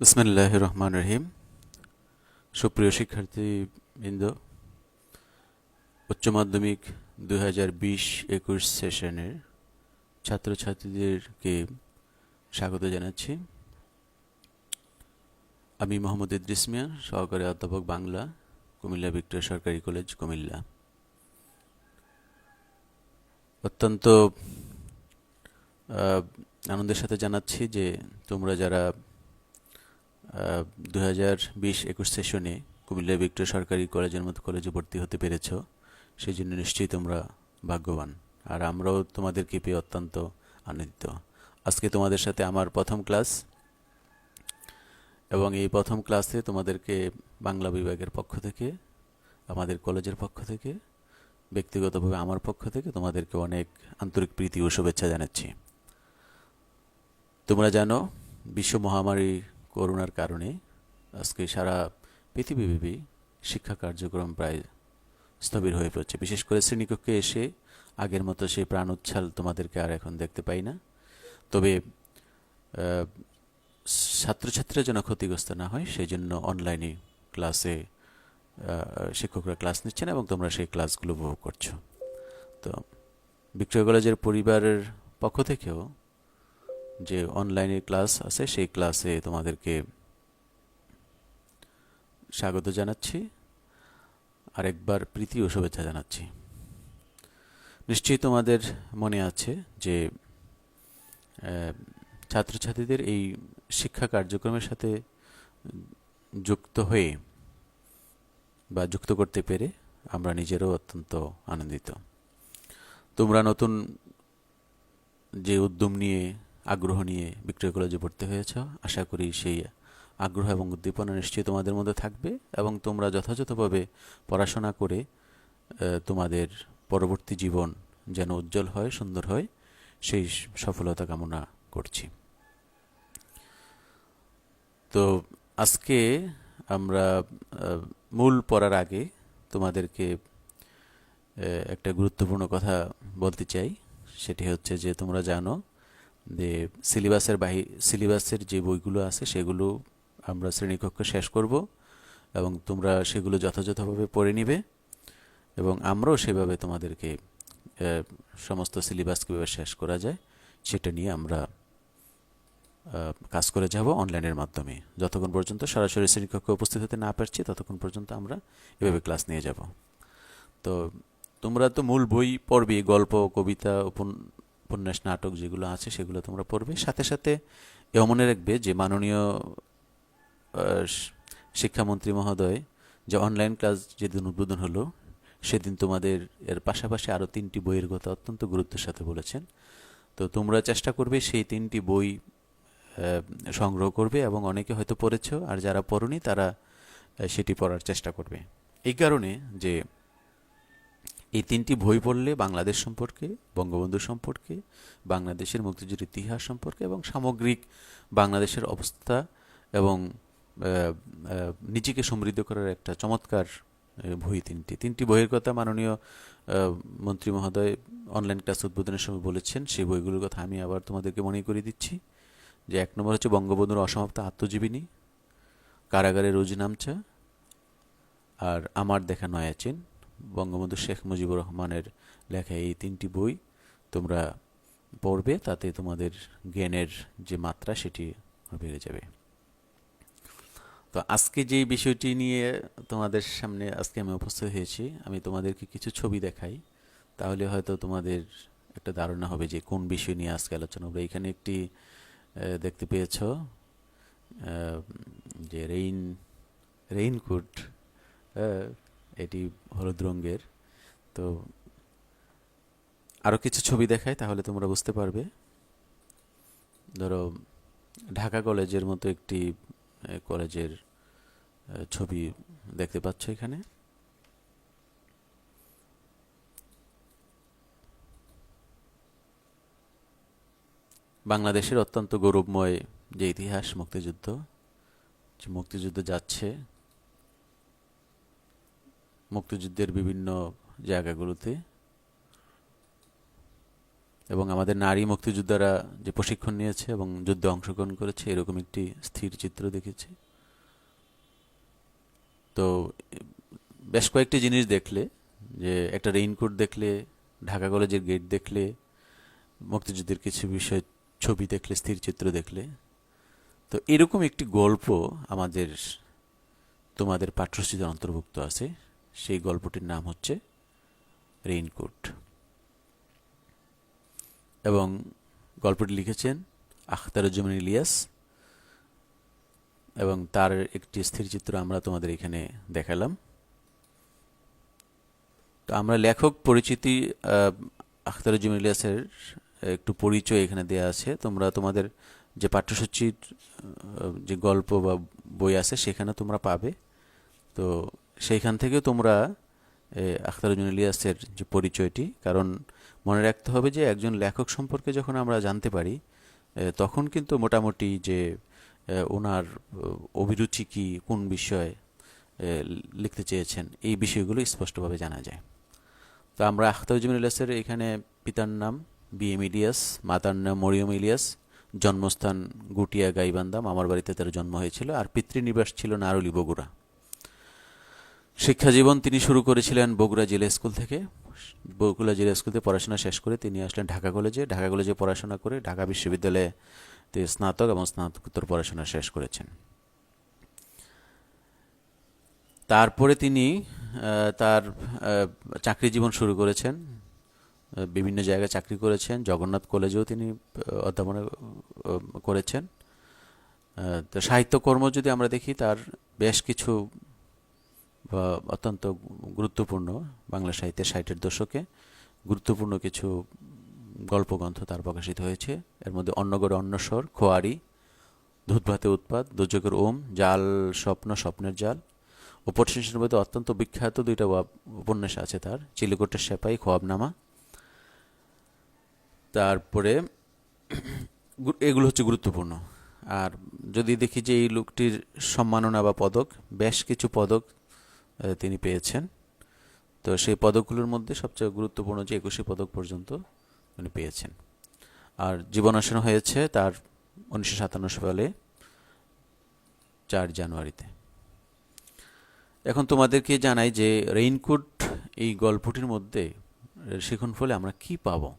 বিসমিল্লাহ রহমান রহিম সুপ্রিয় শিক্ষার্থীবৃন্দ, উচ্চ মাধ্যমিক দুই হাজার বিশ একুশ সেশনের ছাত্রছাত্রীদেরকে স্বাগত জানাচ্ছি। আমি মোহাম্মদ ইদ্রিস মিয়া, সহকারী অধ্যাপক বাংলা, কুমিল্লা ভিক্টোরিয়া সরকারি কলেজ, কুমিল্লা। অত্যন্ত আনন্দের সাথে জানাচ্ছি যে তোমরা যারা দু হাজার বিশ একুশ সেশনে কুমিল্লা ভিক্টোরিয়া সরকারি কলেজের মতো কলেজে ভর্তি হতে পেরেছ সেই জন্য নিশ্চয়ই তোমরা ভাগ্যবান। আর আমরাও তোমাদেরকে পেয়ে অত্যন্ত আনন্দিত। আজকে তোমাদের সাথে আমার প্রথম ক্লাস, এবং এই প্রথম ক্লাসে তোমাদেরকে বাংলা বিভাগের পক্ষ থেকে, আমাদের কলেজের পক্ষ থেকে, ব্যক্তিগতভাবে আমার পক্ষ থেকে তোমাদেরকে অনেক আন্তরিক প্রীতি ও শুভেচ্ছা জানাচ্ছি। তোমরা জানো, বিশ্ব মহামারী করোনার কারণে আজকে সারা পৃথিবীব্যাপী শিক্ষা কার্যক্রম প্রায় স্থবির হয়ে পড়ছে। বিশেষ করে শ্রেণীকক্ষে এসে আগের মতো সেই প্রাণ উচ্ছ্বাল তোমাদেরকে আর এখন দেখতে পাই না। তবে ছাত্রছাত্রীরা যেন ক্ষতিগ্রস্ত না হয় সেই জন্য অনলাইনে ক্লাসে শিক্ষকরা ক্লাস নিচ্ছেন এবং তোমরা সেই ক্লাসগুলো উপভোগ করছ। তো, ভিক্টোরিয়া কলেজের পরিবারের পক্ষ থেকেও যে অনলাইনে ক্লাস আছে, সেই ক্লাসে তোমাদেরকে স্বাগত জানাচ্ছি। আরেকবার প্রীতি ও শুভেচ্ছা জানাচ্ছি। নিশ্চয়ই তোমাদের মনে আছে যে ছাত্রছাত্রীদের এই শিক্ষা কার্যক্রমের সাথে যুক্ত হয়ে বা যুক্ত করতে পেরে আমরা নিজেরও অত্যন্ত আনন্দিত। তোমরা নতুন যে উদ্যম নিয়ে আগ্রহ নিয়ে বিক্রয় কলেজে ভর্তি হয়েছ। আশা করি সেই আগ্রহ এবং উদ্দীপনা নিশ্চয়ই তোমাদের মধ্যে থাকবে এবং তোমরা যথাযথভাবে পড়াশোনা করে তোমাদের পরবর্তী জীবন যেন উজ্জ্বল হয়, সুন্দর হয়, সেই সফলতা কামনা করছি। তো আজকে আমরা মূল পড়ার আগে তোমাদেরকে একটা গুরুত্বপূর্ণ কথা বলতে চাই। সেটি হচ্ছে যে তোমরা জানো যে সিলেবাসের বাহি সিলেবাসের যে বইগুলো আছে সেগুলো আমরা শ্রেণীকক্ষ শেষ করব এবং তোমরা সেগুলো যথাযথভাবে পড়ে নিবে এবং আমরাও সেভাবে তোমাদেরকে সমস্ত সিলেবাস কীভাবে শেষ করা যায়। সেটা নিয়ে আমরা কাজ করে যাব অনলাইনের মাধ্যমে। যতক্ষণ পর্যন্ত সরাসরি শ্রেণীকক্ষে উপস্থিত হতে না পারছি, ততক্ষণ পর্যন্ত আমরা এভাবে ক্লাস নিয়ে যাব। তো তোমরা তো মূল বই পড়বে, গল্প, কবিতা, উপন- উপন্যাস, নাটক যেগুলো আছে সেগুলো তোমরা পড়বে। সাথে সাথে এও মনে রাখবে যে মাননীয় শিক্ষামন্ত্রী মহোদয় যে অনলাইন ক্লাস যেদিন উদ্বোধন হলো, সেদিন তোমাদের এর পাশাপাশি আরও তিনটি বইয়ের কথা অত্যন্ত গুরুত্বের সাথে বলেছেন। তো তোমরা চেষ্টা করবে সেই তিনটি বই সংগ্রহ করবে এবং অনেকে হয়তো পড়েছ, আর যারা পড়নি তারা সেটি পড়ার চেষ্টা করবে। এই কারণে যে এই তিনটি বই পড়লে বাংলাদেশ সম্পর্কে, বঙ্গবন্ধু সম্পর্কে, বাংলাদেশের মুক্তিযুদ্ধের ইতিহাস সম্পর্কে এবং সামগ্রিক বাংলাদেশের অবস্থা এবং নিজেকে সমৃদ্ধ করার একটা চমৎকার বই তিনটি। তিনটি বইয়ের কথা মাননীয় মন্ত্রী মহোদয় অনলাইন ক্লাস উদ্বোধনের সময় বলেছেন। সেই বইগুলোর কথা আমি আবার তোমাদেরকে মনে করিয়ে দিচ্ছি। যে এক নম্বর হচ্ছে বঙ্গবন্ধুর অসমাপ্ত আত্মজীবনী, কারাগারে রোজ নামচা আর আমার দেখা নয়াচিন বঙ্গবন্ধু শেখ মুজিবুর রহমানের লেখা এই তিনটি বই তোমরা পড়বে, তাতে তোমাদের জ্ঞানের যে মাত্রা সেটি বেড়ে যাবে। তো আজকে যে বিষয়টি নিয়ে তোমাদের সামনে আজকে আমি উপস্থিত হয়েছি, আমি তোমাদেরকে কিছু ছবি দেখাই। তাহলে হয়তো তোমাদের একটা ধারণা হবে যে কোন বিষয় নিয়ে আজকে আলোচনা হবে। এখানে একটি দেখতে পেয়েছ যে রেইন, রেইনকোট এটি হলুদ রঙের। তো আরও কিছু ছবি দেখায় তাহলে তোমরা বুঝতে পারবে। ধরো, ঢাকা কলেজের মতো একটি কলেজের ছবি দেখতে পাচ্ছ এখানে। বাংলাদেশের অত্যন্ত গৌরবময় যে ইতিহাস, মুক্তিযুদ্ধ, যে মুক্তিযুদ্ধ যাচ্ছে মুক্তিযুদ্ধের বিভিন্ন জায়গাগুলোতে। এবং আমাদের নারী মুক্তিযোদ্ধারা যে প্রশিক্ষণ নিয়েছে এবং যুদ্ধে অংশগ্রহণ করেছে, এরকম একটি স্থির চিত্র দেখেছি। তো, বেশ কয়েকটি জিনিস দেখলে, যে একটা রেইনকোট দেখলে, ঢাকা কলেজের গেট দেখলে, মুক্তিযুদ্ধের কিছু বিষয় ছবি দেখলে, স্থির চিত্র দেখলে। তো এরকম একটি গল্প আমাদের, তোমাদের পাঠ্যসূচিতে অন্তর্ভুক্ত আছে। সেই গল্পটির নাম হচ্ছে রেইনকোট। এবং গল্পটি লিখেছেন আখতারুজ্জামান ইলিয়াস। এবং তার একটি স্থির চিত্র আমরা তোমাদের এখানে দেখালাম। তো আমরা লেখক পরিচিতি আখতারুজ্জামান ইলিয়াসের একটু পরিচয় এখানে দেওয়া আছে। তোমরা তোমাদের যে পাঠ্যসূচির যে গল্প বা বই আছে, সেখানে তোমরা পাবে। তো সেইখান থেকেও তোমরা এ, আখতারুজ্জামান ইলিয়াসের যে পরিচয়টি কারণ মনে রাখতে হবে যে একজন লেখক সম্পর্কে যখন আমরা জানতে পারি তখন কিন্তু মোটামুটি যে ওনার অভিরুচি কি কোন বিষয়ে লিখতে চেয়েছেন এই বিষয়গুলো স্পষ্টভাবে জানা যায়। তো আমরা আখতারুজ্জামান ইলিয়াসের এখানে পিতার নাম বি এম ইলিয়াস মাতার নাম মরিয়ম ইলিয়াস জন্মস্থান গুটিয়া গাইবান্ধা আমার বাড়িতে তার জন্ম হয়েছিল আর পিতৃনিবাস ছিল নারুলি বগুড়া শিক্ষা জীবন তিনি শুরু করেছিলেন বগুড়া জেলা স্কুল থেকে। বগুড়া জেলা স্কুল থেকে পড়াশোনা শেষ করে তিনি আসলেন ঢাকা কলেজে। ঢাকা কলেজে পড়াশোনা করে ঢাকা বিশ্ববিদ্যালয়ে তিনি স্নাতক এবং স্নাতকোত্তর পড়াশোনা শেষ করেছেন। তারপরে তিনি তার চাকরি জীবন শুরু করেছেন। বিভিন্ন জায়গায় চাকরি করেছেন। জগন্নাথ কলেজেও তিনি অধ্যাপনা করেছেন। তো সাহিত্যকর্ম যদি আমরা দেখি, তার বেশ কিছু বা অত্যন্ত গুরুত্বপূর্ণ বাংলা সাহিত্যের ষাটের দশকে। গুরুত্বপূর্ণ কিছু গল্পগ্রন্থ তার প্রকাশিত হয়েছে। এর মধ্যে অন্নগড়ে অন্নস্বর, খোয়ারি ধূতভাতে উৎপাদ দুর্যোগের ওম, জাল, স্বপ্ন, স্বপ্নের জাল। উপন্যাসের মধ্যে অত্যন্ত বিখ্যাত দুইটা উপন্যাস আছে তার, চিলিকোটের সেপাই, খোয়াবনামা। তারপরে এগুলো হচ্ছে গুরুত্বপূর্ণ। আর যদি দেখি যে এই লোকটির সম্মাননা বা পদক, বেশ কিছু পদক তিনি পেয়েছেন। তো সেই পদকগুলোর মধ্যে সবচেয়ে গুরুত্বপূর্ণ যে একুশে পদক পর্যন্ত উনি পেয়েছেন। আর জীবনাশন হয়েছে তার উনিশশো সাতান্ন সালে, চার জানুয়ারিতে। এখন তোমাদেরকে জানাই যে রেইনকোট এই গল্পটির মধ্যে শিখন ফলে আমরা কি পাব?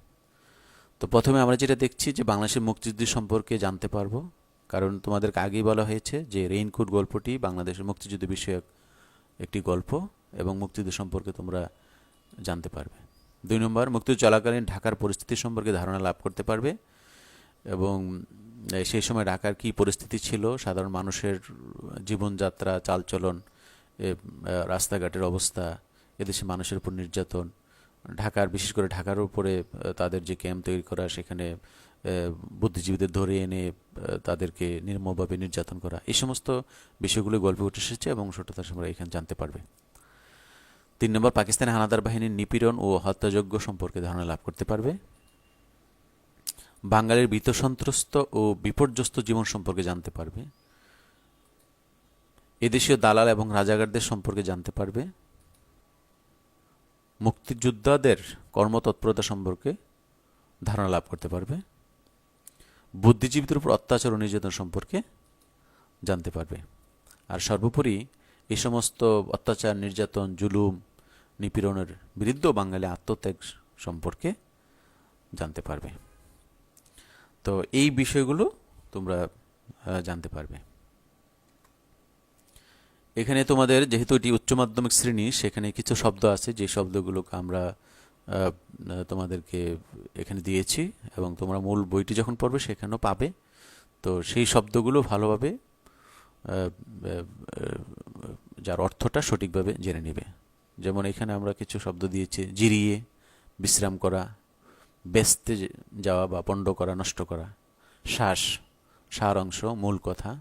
তো প্রথমে আমরা যেটা দেখছি যে বাংলাদেশের মুক্তিযুদ্ধ সম্পর্কে জানতে পারব। কারণ তোমাদেরকে আগেই বলা হয়েছে যে রেইনকোট গল্পটি বাংলাদেশের মুক্তিযুদ্ধ বিষয়ক একটি গল্প এবং মুক্তিযুদ্ধ সম্পর্কে তোমরা জানতে পারবে। দুই নম্বর, মুক্তিযুদ্ধ চলাকালীন ঢাকার পরিস্থিতি সম্পর্কে ধারণা লাভ করতে পারবে এবং সেই সময় ঢাকার কি পরিস্থিতি ছিল, সাধারণ মানুষের জীবনযাত্রা, চালচলন রাস্তাঘাটের অবস্থা, এদেশে মানুষের উপর নির্যাতন, ঢাকার, বিশেষ করে ঢাকার উপরে তাদের যে ক্যাম্প তৈরি করা, সেখানে বুদ্ধিজীবীদের ধরে এনে তাদেরকে নির্মমভাবে নির্যাতন করা, এই সমস্ত বিষয়গুলো গল্পে উঠে এসেছে এবং সত্যতা তোমরা এখানে জানতে পারবে। তিন নম্বর, পাকিস্তানি হানাদার বাহিনীর নিপীড়ন ও হত্যাযজ্ঞ সম্পর্কে ধারণা লাভ করতে পারবে। বাঙালির ভীত সন্ত্রস্ত ও বিপর্যস্ত জীবন সম্পর্কে জানতে পারবে। এদেশীয় দালাল এবং রাজাগারদের সম্পর্কে জানতে পারবে। মুক্তিযোদ্ধাদের কর্মতৎপরতা সম্পর্কে ধারণা লাভ করতে পারবে। বুদ্ধিজীবীদের উপর অত্যাচার ও নির্যাতন সম্পর্কে জানতে পারবে। আর সর্বোপরি এই সমস্ত অত্যাচার, নির্যাতন, জুলুম, নিপীড়নের বিরুদ্ধেও বাঙালি আত্মত্যাগ সম্পর্কে জানতে পারবে। তো এই বিষয়গুলো তোমরা জানতে পারবে। এখানে তোমাদের, যেহেতু এটি উচ্চ মাধ্যমিক শ্রেণি, সেখানে কিছু শব্দ আছে। যে শব্দগুলোকে আমরা তোমাদেরকে এখানে দিয়েছি এবং তোমরা মূল বইটি যখন পড়বে সেখানেও পাবে। তো সেই শব্দগুলো ভালোভাবে যার অর্থটা সঠিকভাবে জেনে নেবে। যেমন এখানে আমরা কিছু শব্দ দিয়েছি, জিরিয়ে, বিশ্রাম করা, ব্যস্তে যাওয়া বা পণ্ড করা, নষ্ট করা, শ্বাস সার অংশ মূল কথা,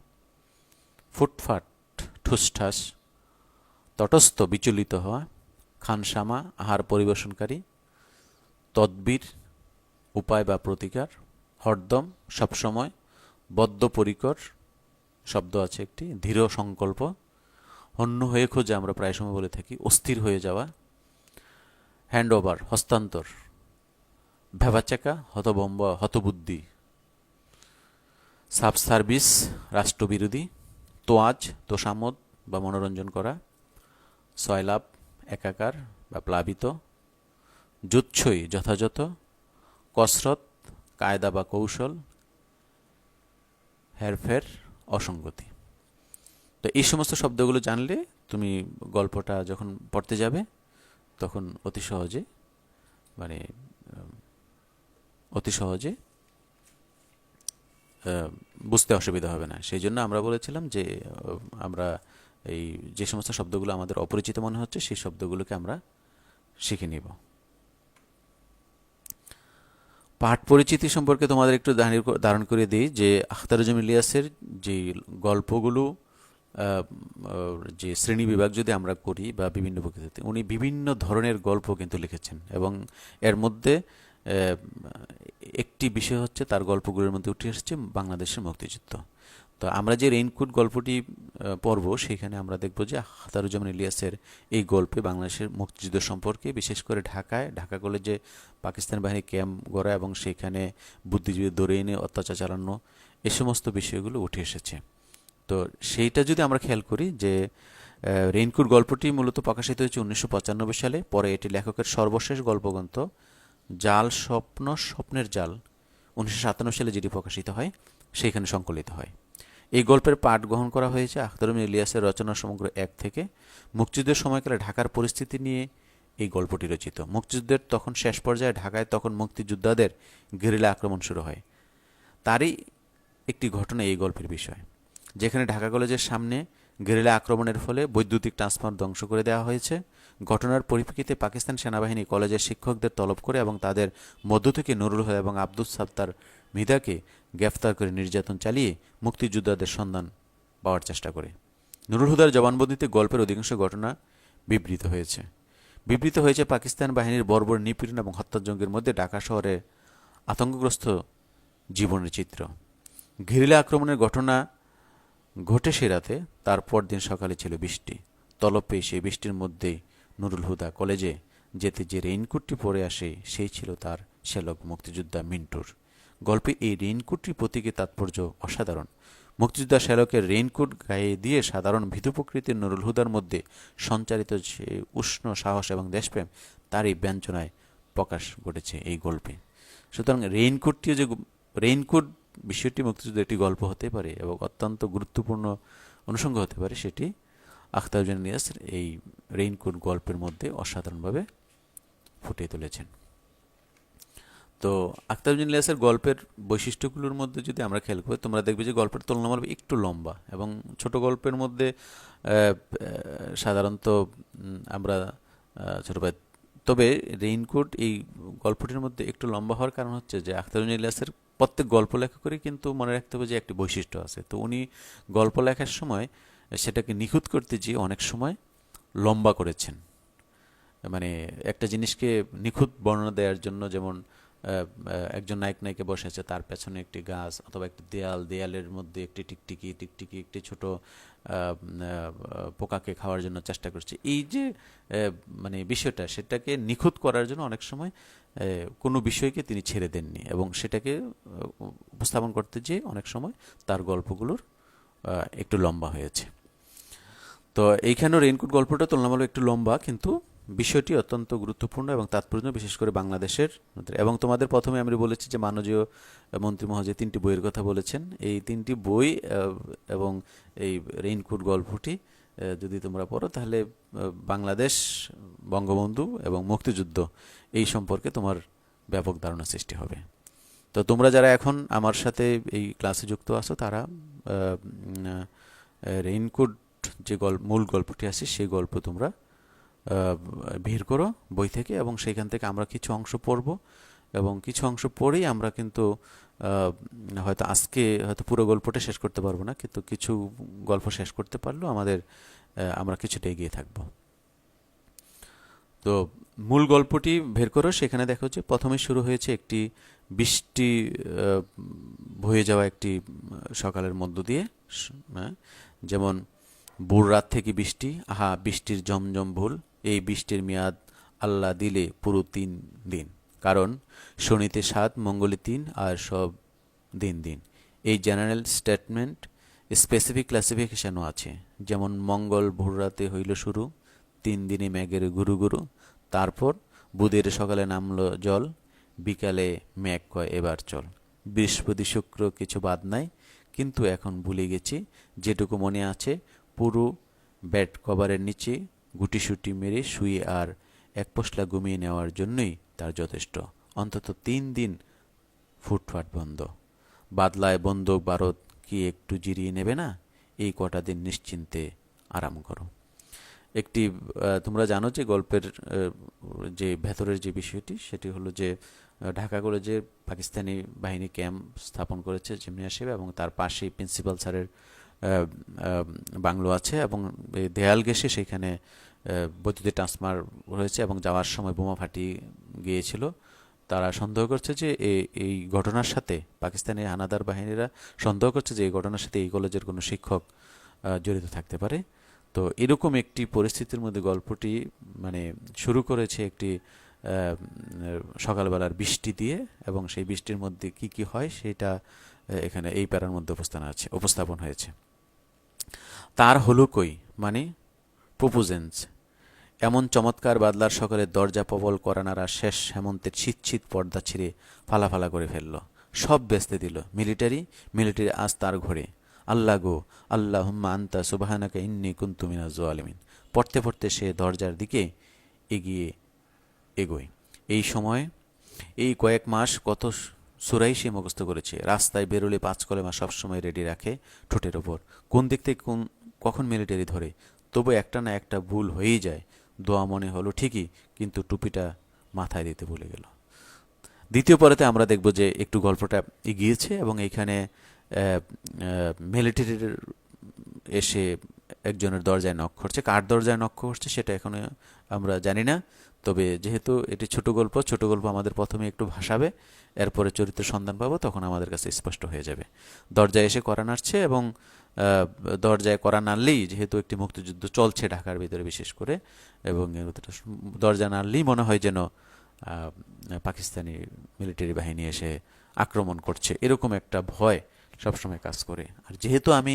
ফুটফাট, ঠুসঠাস, তটস্থ, বিচলিত হওয়া, খানসামা, আহার পরিবেশনকারী তদ্বির, উপায় বা প্রতিকার, হরদম, সবসময় বদ্ধপরিকর শব্দ আছে একটি, দৃঢ় সংকল্প অন্য হয়ে খোঁজে আমরা প্রায় সময় বলে থাকি, অস্থির হয়ে যাওয়া হ্যান্ড ওভার হস্তান্তর ভেবাচাকা হতবম্ব, হতবুদ্ধি সাব সার্ভিস রাষ্ট্রবিরোধী, তোয়াজ, তোষামদ বা মনোরঞ্জন করা, সয়লাভ, একাকার বা প্লাবিত জুচ্ছই যথাযথ, কসরত, কায়দা বা কৌশল, হেরফের, অসঙ্গতি। তো এই সমস্ত শব্দগুলো জানলে তুমি গল্পটা যখন পড়তে যাবে, তখন অতি সহজে মানে অতি সহজে বুঝতে অসুবিধা হবে না। সেই জন্য আমরা বলেছিলাম যে, আমরা এই যে সমস্ত শব্দগুলো আমাদের অপরিচিত মনে হচ্ছে, সেই শব্দগুলোকে আমরা শিখে নিব। পাঠ পরিচিতি সম্পর্কে তোমাদের একটু ধারণ- করে দিই, যে আখতারুজাম ইলিয়াসের যে গল্পগুলো যে শ্রেণি বিভাগ যদি আমরা করি বা বিভিন্ন বক্তৃতাতে উনি বিভিন্ন ধরনের গল্প কিন্তু লিখেছেন এবং এর মধ্যে একটি বিষয় হচ্ছে তার গল্পগুলোর মধ্যে উঠে এসেছে বাংলাদেশের মুক্তিযুদ্ধ। তো আমরা যে রেইনকোট গল্পটি পড়ব, সেখানে আমরা দেখব যে হাতারুজ্জামান ইলিয়াসের এই গল্পে বাংলাদেশের মুক্তিযুদ্ধ সম্পর্কে, বিশেষ করে ঢাকায়, ঢাকা কলেজে পাকিস্তান বাহিনী ক্যাম্প গড়া এবং সেখানে বুদ্ধিজীবী ধরে এনে অত্যাচার চালানো, এ সমস্ত বিষয়গুলো উঠে এসেছে। তো সেইটা যদি আমরা খেয়াল করি যে রেইনকোট গল্পটি মূলত প্রকাশিত হয়েছে উনিশশো পঁচানব্বই সালে, পরে এটি লেখকের সর্বশেষ গল্পগ্রন্থ, জাল স্বপ্ন স্বপ্নের জাল, উনিশশো সাতান্ন সালে যেটি প্রকাশিত হয় সেইখানে সংকলিত হয়। এই গল্পের পাঠ গ্রহণ করা হয়েছে আখতারুম ইলিয়াসের রচনা সমগ্র এক থেকে। মুক্তিযুদ্ধের সময়কালে ঢাকার পরিস্থিতি নিয়ে এই গল্পটি রচিত। মুক্তিযুদ্ধের তখন শেষ পর্যায়ে ঢাকায় তখন মুক্তিযোদ্ধাদের গেরিলা আক্রমণ শুরু হয়। তারই একটি ঘটনা এই গল্পের বিষয়। যেখানে ঢাকা কলেজের সামনে গেরিলা আক্রমণের ফলে বৈদ্যুতিক ট্রান্সফর্মার ধ্বংস করে দেওয়া হয়েছে। ঘটনার পরিপ্রেক্ষিতে পাকিস্তান সেনাবাহিনী কলেজের শিক্ষকদের তলব করে এবং তাদের মধ্য থেকে নুরুল হুদা এবং আব্দুল সাত্তার মৃধাকে গ্রেফতার করে নির্যাতন চালিয়ে মুক্তিযোদ্ধাদের সন্ধান পাওয়ার চেষ্টা করে। নুরুল হুদার জবানবন্দিতে গল্পের অধিকাংশ ঘটনা বিবৃত হয়েছে। বিবৃত হয়েছে পাকিস্তান বাহিনীর বর্বর নিপীড়ন এবং হত্যাযজ্ঞের মধ্যে ঢাকা শহরে আতঙ্কগ্রস্ত জীবনের চিত্র। ঘিরিলা আক্রমণের ঘটনা ঘটে সে রাতে, তার পরদিন সকালে ছিল বৃষ্টি। তলব পেয়ে সেই বৃষ্টির মধ্যেই নুরুল হুদা কলেজে যেতে যে রেইনকোটটি পরে আসে, সেই ছিল তার শ্যালক মুক্তিযোদ্ধা মিন্টুর। গল্পে এই রেইনকোটটির প্রতীকী তাৎপর্য অসাধারণ। মুক্তিযোদ্ধা শ্যালকের রেইনকোট গায়ে দিয়ে সাধারণ ভীতু প্রকৃতির নুরুল হুদার মধ্যে সঞ্চারিত যে উষ্ণ সাহস এবং দেশপ্রেম, তারই ব্যঞ্জনায় প্রকাশ ঘটেছে এই গল্পে। সুতরাং রেইনকোটটিও যে রেইনকোট বিষয়টি মুক্তিযুদ্ধের একটি গল্প হতে পারে এবং অত্যন্ত গুরুত্বপূর্ণ অনুষঙ্গ হতে পারে সেটি আখতারুজ্জান নিয়াসের এই রেইনকোট গল্পের মধ্যে অসাধারণভাবে ফুটিয়ে তুলেছেন। তো আখতারুজ্জান ইলিয়াসের গল্পের বৈশিষ্ট্যগুলোর মধ্যে যদি আমরা খেয়াল করি, তোমরা দেখবে যে গল্পের তুলনামূলক একটু লম্বা এবং ছোট গল্পের মধ্যে সাধারণত আমরা ছোট ভাই, তবে রেইনকোট এই গল্পটির মধ্যে একটু লম্বা হওয়ার কারণ হচ্ছে যে আখতারুজ্জান ইলিয়াসের প্রত্যেক গল্প লেখা করে কিন্তু মনে রাখতে হবে যে একটি বৈশিষ্ট্য আছে। তো উনি গল্প লেখার সময় সেটাকে নিখুঁত করতে গিয়ে অনেক সময় লম্বা করেছেন। মানে একটা জিনিসকে নিখুঁত বর্ণনা দেওয়ার জন্য যেমন একজন নায়ক নায়িকা বসে আছে তার পেছনে একটি গাছ অথবা একটি দেয়াল, দেয়ালের মধ্যে একটি টিকটিকি টিকটিকি একটি ছোট পোকাকে খাওয়ার জন্য চেষ্টা করছে। এই যে মানে বিষয়টা, সেটাকে নিখুঁত করার জন্য অনেক সময় কোনো বিষয়কে তিনি ছেড়ে দেননি এবং সেটাকে উপস্থাপন করতে যেয়ে অনেক সময় তার গল্পগুলোর একটু লম্বা হয়েছে। তো এইখানেও রেইনকোট গল্পটা তুলনামূলক একটু লম্বা, কিন্তু বিষয়টি অত্যন্ত গুরুত্বপূর্ণ এবং তাৎপর্য, বিশেষ করে বাংলাদেশের। এবং তোমাদের প্রথমে আমি বলেছি যে মাননীয় মন্ত্রী মহোদয় তিনটি বইয়ের কথা বলেছেন এই তিনটি বই এবং এই রেইনকোট গল্পটি যদি তোমরা পড়ো, তাহলে বাংলাদেশ বঙ্গবন্ধু এবং মুক্তিযুদ্ধ, এই সম্পর্কে তোমার ব্যাপক ধারণা সৃষ্টি হবে তো তোমরা যারা এখন আমার সাথে এই ক্লাসে যুক্ত আছো, তারা রেইনকোট যে গল্প মূল গল্পটি আছে, সেই গল্প তোমরা বের করো বই থেকে এবং সেইখান থেকে আমরা কিছু অংশ পড়ব এবং কিছু অংশ পড়েই আমরা কিন্তু হয়তো আজকে হয়তো পুরো গল্পটা শেষ করতে পারব না কিন্তু কিছু গল্প শেষ করতে পারলেও আমাদের আমরা কিছুটা এগিয়ে থাকব। তো মূল গল্পটি বের করো সেখানে দেখো যে প্রথমে শুরু হয়েছে একটি বৃষ্টি বয়ে যাওয়া একটি সকালের মধ্য দিয়ে হ্যাঁ, যেমন ভোর রাত থেকে বৃষ্টি আহা বৃষ্টির জমজম ভুল এই বৃষ্টির মেয়াদ আল্লাহ দিলে পুরো তিন দিন। কারণ শনিতে সাত, মঙ্গলে তিন আর সব দিন দিন। এই জেনারেল স্টেটমেন্ট স্পেসিফিক ক্লাসিফিকেশনও আছে। যেমন মঙ্গল ভোররাতে হইল শুরু, তিন দিনে মেঘের গুরু গুরু তারপর বুধের সকালে নামলো জল, বিকালে মেঘ কয় এবার চল। বৃহস্পতি শুক্র কিছু বাদ নাই, কিন্তু এখন ভুলে গেছি, যেটুকু মনে আছে, পুরো ব্যাট কভারের নিচে গুটিসুটি মেরে শুয়ে আর এক পশলা ঘুমিয়ে নেওয়ার জন্যই তার যথেষ্ট। অন্তত তিন দিন ফুটফাট বন্ধ। বাদলায় বন্দুক বারদ কি একটু জিরিয়ে নেবে না? এই কটা দিন নিশ্চিন্তে আরাম করো। একটি তোমরা জানো যে গল্পের যে ভেতরের যে বিষয়টি, সেটি হলো যে ঢাকা কলেজে পাকিস্তানি বাহিনী ক্যাম্প স্থাপন করেছে জিমনিয়াসিপ এবং তার পাশেই প্রিন্সিপাল স্যারের বাংলো আছে এবং দেয়াল ঘেঁষে সেখানে বৈদ্যুতিক ট্রান্সফার রয়েছে এবং যাওয়ার সময় বোমা ফাটিয়ে গিয়েছিল। তারা সন্দেহ করছে যে এই ঘটনার সাথে পাকিস্তানি হানাদার বাহিনীরা সন্দেহ করছে যে এই ঘটনার সাথে এই কলেজের কোনো শিক্ষক জড়িত থাকতে পারে। তো এরকম একটি পরিস্থিতির মধ্যে গল্পটি মানে শুরু করেছে একটি সকালবেলার বৃষ্টি দিয়ে এবং সেই বৃষ্টির মধ্যে কি কি হয় সেটা এখানে এই প্যারার মধ্যে উপস্থান আছে উপস্থাপন হয়েছে। তার হলো কই? মানে প্রপোজেন্স এমন চমৎকার বাদলার সকালে দরজা প্রবল করানারা শেষ হেমন্তের শীত পর্দা ছিঁড়ে ফালাফালা করে ফেলল। সব বেচতে দিল। মিলিটারি মিলিটারি আজ তার ঘরে। আল্লাহ গো আল্লাহ হুম্মা আন্তা সুবাহানাকা ইন্নি কুন্তুমিনা জোয়ালিমিন পড়তে পড়তে সে দরজার দিকে এগিয়ে এগোয়। এই সময়, এই কয়েক মাস কত সুরাই সে মুখস্থ করেছে। রাস্তায় বেরোলে পাঁচ কলেমা সবসময় রেডি রাখে ঠোঁটের ওপর। কোন দিক থেকে কোন কখন মিলিটারি ধরে? তবু একটা না একটা ভুল হয়েই যায়। দোয়া মনে হলো ঠিকই, কিন্তু টুপিটা মাথায় দিতে ভুলে গেল। দ্বিতীয় পরেতে আমরা দেখব যে একটু গল্পটা এগিয়েছে এবং এইখানে মিলিটারির এসে একজনের দরজায় নক করছে কার দরজায় নক করছে সেটা এখনও আমরা জানি না। তবে যেহেতু এটি ছোট গল্প ছোট গল্প আমাদের প্রথমে একটু ভাসাবে, এরপরে চরিত্র সন্ধান পাবো, তখন আমাদের কাছে স্পষ্ট হয়ে যাবে। দরজায় এসে করা নাড়ছে এবং দরজায় করা নাড়লেই যেহেতু একটি মুক্তিযুদ্ধ চলছে ঢাকার ভিতরে বিশেষ করে, এবং দরজা নাড়লেই মনে হয় যেন পাকিস্তানি মিলিটারি বাহিনী এসে আক্রমণ করছে। এরকম একটা ভয় সবসময় কাজ করে। আর যেহেতু আমি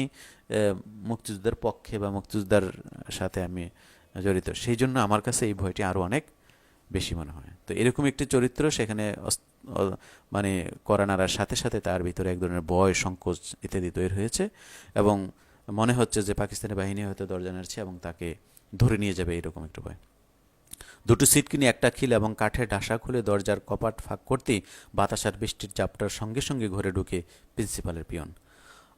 মুক্তিযুদ্ধের পক্ষে বা মুক্তিযোদ্ধার সাথে আমি জড়িত, সেই জন্য আমার কাছে এই ভয়টি আরও অনেক বেশি মনে হয়। তো এরকম একটি চরিত্র সেখানে মানে করানারার সাথে সাথে তার ভিতরে এক ধরনের বয় সংকোচ ইত্যাদি তৈরি হয়েছে এবং মনে হচ্ছে যে পাকিস্তানি বাহিনী হয়তো দরজা নাড়ছে এবং তাকে ধরে নিয়ে যাবে এরকম একটু ভয়। দুটো সিট কিনে একটা খিল এবং কাঠের ঢাসা খুলে দরজার কপাট ফাঁক করতেই বাতাসার বৃষ্টির চাপটার সঙ্গে সঙ্গে ঘরে ঢুকে প্রিন্সিপালের পিয়ন।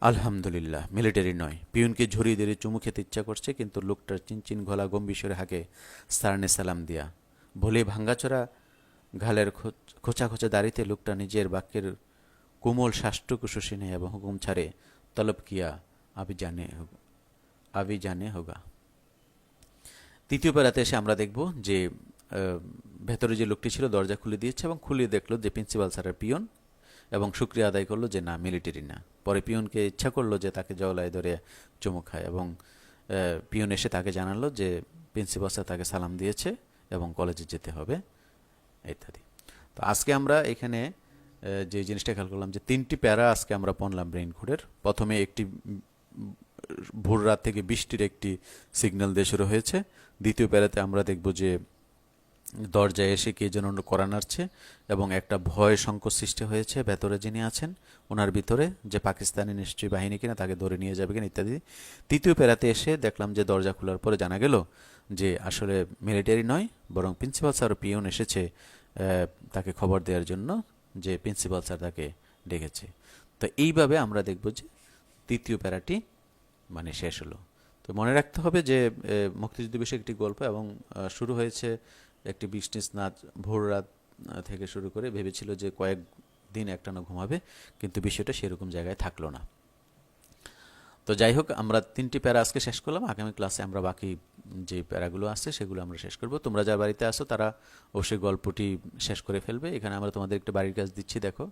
আলহামদুলিল্লাহ, মিলিটারি নয়। পিয়নকে ঝরিয়ে দিয়ে চুমু খেতে ইচ্ছা করছে, কিন্তু লোকটার চিনচিন গলা গম্ভীরে হাঁকে সারনে সালাম দিয়া। ভোলে ভাঙ্গাচোরা ঘালের খোঁচ- খোঁচা দাড়িতে লোকটা নিজের বাক্যের কোমল শুষে নেয় এবং হুকুম ছাড়ে, তলব কিয়া, আবি জানে আবি জানে হোগা। তৃতীয় পাড়াতে এসে আমরা দেখব যে ভেতরে যে লোকটি ছিল দরজা খুলে দিয়েছে এবং খুলে দেখল যে প্রিন্সিপাল স্যারের পিয়ন এবং শুক্রিয়া আদায় করল যে, না, মিলিটারি না। পরে পিয়নকে ইচ্ছা করল যে, তাকে জলায় ধরে চুমুক খায় এবং পিয়ন এসে তাকে জানালো যে, প্রিন্সিপাল স্যার তাকে সালাম দিয়েছে। এবং কলেজে যেতে হবে, ইত্যাদি। তো আজকে আমরা এখানে যে জিনিসটা খেয়াল করলাম যে তিনটি প্যারা আজকে আমরা পড়লাম ব্রেইন প্রথমে একটি ভোর রাত থেকে বৃষ্টির একটি সিগন্যাল দিয়ে শুরু হয়েছে। দ্বিতীয় প্যারাতে আমরা দেখব যে দরজায় এসে কে যেন করা নাড়ছে এবং একটা ভয় সংকট সৃষ্টি হয়েছে ভেতরে যিনি আছেন, ওনার ভিতরে যে পাকিস্তানি নিশ্চয়ই বাহিনী কিনা তাকে ধরে নিয়ে যাবে কিনা ইত্যাদি। তৃতীয় প্যারাতে এসে দেখলাম যে দরজা খোলার পরে জানা গেল যে আসলে মিলিটারি নয়, বরং প্রিন্সিপাল স্যার পিয়ন এসেছে তাকে খবর দেওয়ার জন্য যে প্রিন্সিপাল স্যার তাকে ডেকেছে। তো এইভাবে আমরা দেখব যে তৃতীয় প্যারাটি মানে শেষ হলো। তো মনে রাখতে হবে যে মুক্তিযুদ্ধ বিষয়ে একটি গল্প এবং শুরু হয়েছে একটি বৃষ্টি স্নাত ভোর রাত থেকে শুরু করে ভেবেছিল যে কয়েক দিন একটানা ঘুমাবে, কিন্তু বিষয়টা সেরকম জায়গায় থাকল না। তো যাই হোক, আমরা তিনটি প্যারা আজকে শেষ করলাম। আগামী ক্লাসে আমরা বাকি যে প্যারাগুলো আছে সেগুলো আমরা শেষ করব। তোমরা যারা বাড়িতে আসো তারা অবশ্যই গল্পটি শেষ করে ফেলবে। এখানে আমরা তোমাদের একটা বাড়ির কাজ দিচ্ছি, দেখো।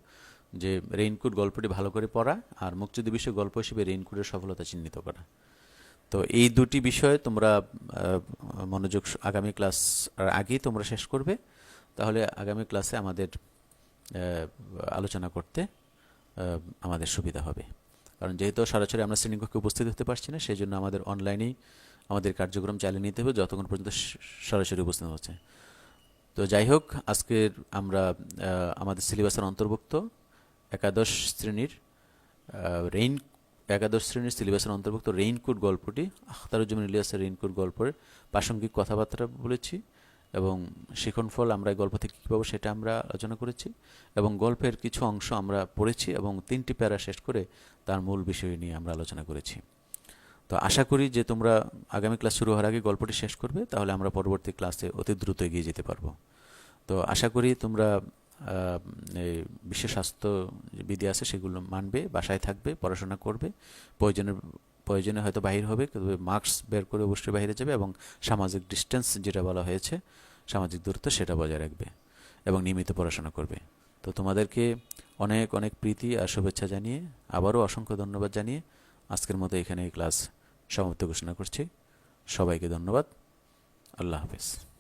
যে রেইনকোট গল্পটি ভালো করে পড়া আর মুক্তিযুদ্ধ বিষয় গল্প হিসেবে রেইনকোটের সফলতা চিহ্নিত করা। তো এই দুটি বিষয় তোমরা মনোযোগ আগামী ক্লাস আগেই তোমরা শেষ করবে। তাহলে আগামী ক্লাসে আমাদের আলোচনা করতে আমাদের সুবিধা হবে। কারণ যেহেতু সরাসরি আমরা শ্রেণীকক্ষে উপস্থিত হতে পারছি না সেই জন্য আমাদের অনলাইনেই আমাদের কার্যক্রম চালিয়ে নিতে হবে যতক্ষণ পর্যন্ত সরাসরি উপস্থিত হচ্ছে। তো যাই হোক, আজকের আমরা আমাদের সিলেবাসের অন্তর্ভুক্ত একাদশ শ্রেণির রেইন একাদশ শ্রেণির সিলেবাসের অন্তর্ভুক্ত রেইনকোট গল্পটি আখতারুজ্জামান ইলিয়াসের রেইনকোট গল্পের প্রাসঙ্গিক কথাবার্তা বলেছি। এবং শিখন ফল আমরা এই গল্প থেকে কী পাবো সেটা আমরা আলোচনা করেছি এবং গল্পের কিছু অংশ আমরা পড়েছি এবং তিনটি প্যারা শেষ করে তার মূল বিষয় নিয়ে আমরা আলোচনা করেছি। তো আশা করি যে তোমরা আগামী ক্লাস শুরু হওয়ার আগে গল্পটি শেষ করবে, তাহলে আমরা পরবর্তী ক্লাসে অতি দ্রুত এগিয়ে যেতে পারব। তো আশা করি তোমরা বিশ্ব স্বাস্থ্য বিধি আছে সেগুলো মানবে, বাসায় থাকবে, পড়াশোনা করবে, প্রয়োজনে প্রয়োজনে হয়তো বাহির হবে, তবে মাস্ক বের করে অবশ্যই বাইরে যাবে এবং সামাজিক ডিস্টেন্স যেটা বলা হয়েছে, সামাজিক দূরত্ব সেটা বজায় রাখবে এবং নিয়মিত পড়াশোনা করবে। তো তোমাদেরকে অনেক অনেক প্রীতি আর শুভেচ্ছা জানিয়ে, আবারও অসংখ্য ধন্যবাদ জানিয়ে আজকের মতো এখানে ক্লাস সমাপ্ত ঘোষণা করছি। সবাইকে ধন্যবাদ। আল্লাহ হাফেজ।